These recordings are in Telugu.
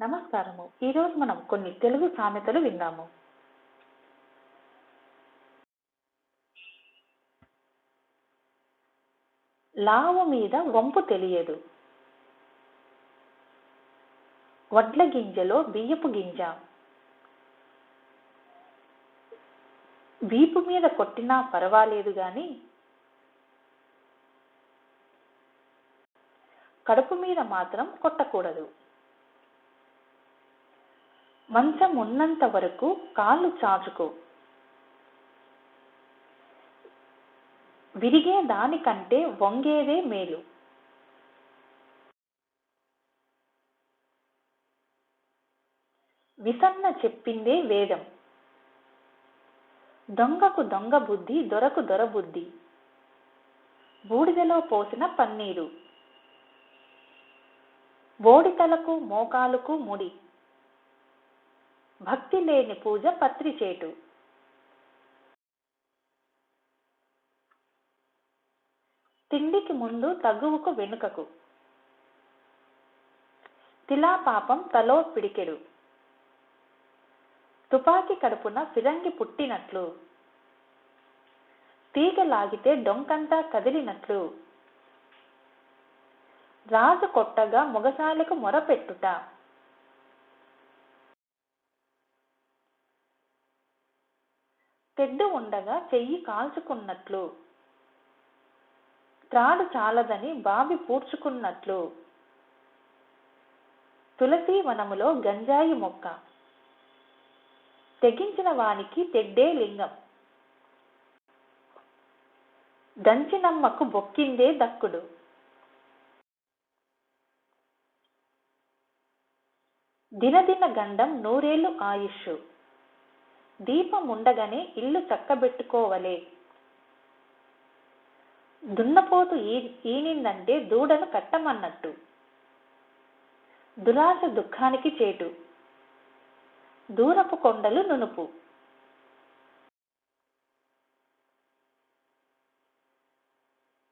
నమస్కారము. ఈరోజు మనం కొన్ని తెలుగు సామెతలు విందాము. లావు మీద వంపు తెలియదు. వడ్ల గింజలో బియ్యపు గింజ. వీపు మీద కొట్టినా పర్వాలేదు గాని కడుపు మీద మాత్రం కొట్టకూడదు. మంచం ఉన్నంత వరకు కాళ్ళు చాచుకో. విరిగే దానికంటే వంగేదే మేలు. విసన్న చెప్పిందే వేదం. దొంగకు దొంగ బుద్ధి దొరకు దొర బుద్ధి. బూడిదలో పోసిన పన్నీరు. బోడితలకు మోకాలుకు ముడి. భక్తి లేని పూజ పత్రి చేటు. తిండికి ముందు తగువుకు వెనుకకు. తిలాపాపం తలో పిడికెడు. తుపాకి కడుపున ఫిరంగి పుట్టినట్లు. తీగ లాగితే డొంకంతా కదిలినట్లు. రాజు కొట్టగా మొగసాలకు మొరపెట్టుట. తెడ్డు ఉండగా చెయ్యి కాల్చుకున్నట్లు. త్రాడు చాలదని బావి పూడ్చుకున్నట్లు. తులసి వనములో గంజాయి మొక్క. తెగించిన వానికి తెడ్డే లింగం. దంచినమ్మకు బొక్కిందే దక్కుడు. దినదిన గండం నూరేళ్ళు ఆయుష్ దీపం ఉండగానే ఇల్లు చక్కబెట్టుకోవలే. దున్నపోతు ఈ ఈనిందంటే దూడను కట్టమన్నట్టు. దురాశ దుఃఖానికి చేటు. దూరపు కొండలు నునుపు.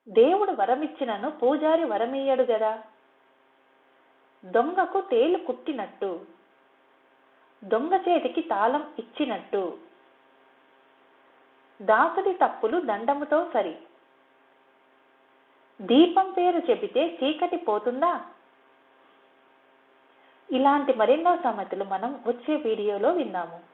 దేవుడు వరమిచ్చినను పూజారి వరమియ్యడు గదా. దొంగకు తేలు కుట్టినట్టు. దొంగ చేతికి తాళం ఇచ్చినట్టు. దాసుడి తప్పులు దండముతో సరి. దీపం పేరు చెబితే చీకటి పోతుందా? ఇలాంటి మరెన్నో సామెతలు మనం వచ్చే వీడియోలో విన్నాము.